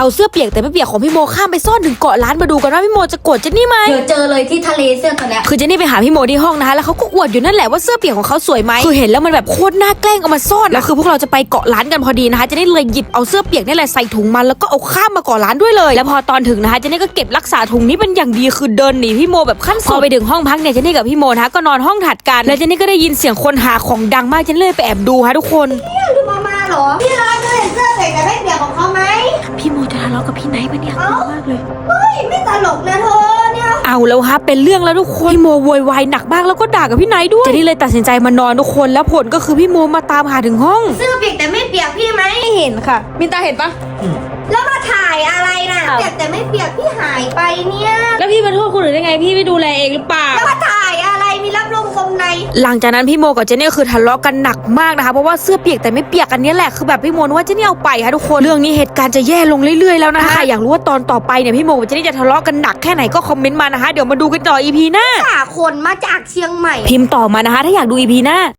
เอาเสื้อเปียกแต่ไม่เปียกของพี่โมข้ามไปซ่อนถึงเกาะล้านมาดูกันว่าพี่โมจะโกรธเจนนี่ไหม เดี๋ยวเจอเลยที่ทะเลเสื้อตัวเนี้ยคือเจนนี่ไปหาพี่โมที่ห้องนะคะแล้วเขาก็อวดอยู่นั่นแหละว่าเสื้อเปียกของเขาสวยไหมคือเห็นแล้วมันแบบโคตรน่าแกล้งเอามาซ่อนแล้วคือพวกเราจะไปเกาะล้านกันพอดีนะคะเจนนี่เลยหยิบเอาเสื้อเปียกนี่แหละใส่ถุงมันแล้วก็เอาข้ามมาเกาะล้านด้วยเลย แล้วพอตอนถึงนะคะเจนนี่ก็เก็บรักษาถุงนี้เป็นอย่างดีคือเดินหนีพี่โมแบบขั้นสุดพอไปถึงห้องพักเนี่ยเจนนี่กับพี่โมนะคะก็นอนห้องถัดกันแล้วเจนนี่ก็ได้ยินเสียงคนหาของดังมากเจนนี่เลยไปแอบดูค่ะทุกคนคือมามาเหรอพี่รักเคยเห็นเสื้อเด็ก กับพี่ไนท์ปะเนี่ยกลัวมากเลย เฮ้ย ไม่ตลกนะเธอเนี่ย เอาแล้วฮะเป็นเรื่องแล้วทุกคนพี่โมโวยวายหนักมากแล้วก็ด่ากับพี่ไนท์ด้วยเจนนี่เลยตัดสินใจมานอนทุกคนแล้วผลก็คือพี่โมมาตามหาถึงห้อง เสื้อเปียกแต่ไม่เปียกพี่ไหม ไม่เห็นค่ะ มินตาเห็นปะ แล้วมาถ่ายอะไรน่ะ เปียกแต่ไม่เปียกพี่หายไปเนี่ย แล้วพี่มาโทษคนอื่นได้ไง พี่ไม่ดูแลเองหรือเปล่า หลังจากนั้นพี่โมกับเจนนี่คือทะเลาะกันหนักมากนะคะเพราะว่าเสื้อเปียกแต่ไม่เปียกอันนี้แหละคือแบบพี่โมนึกว่าเจนนี่เอาไปค่ะทุกคนเรื่องนี้เหตุการณ์จะแย่ลงเรื่อยๆแล้วนะคะใครอยากรู้ว่าตอนต่อไปเนี่ยพี่โมกับเจนนี่จะทะเลาะกันหนักแค่ไหนก็คอมเมนต์มานะคะเดี๋ยวมาดูกันต่อ EP หน้าหาคนมาจากเชียงใหม่พิมพ์ต่อมานะคะ ถ้าอยากดู EP หน้า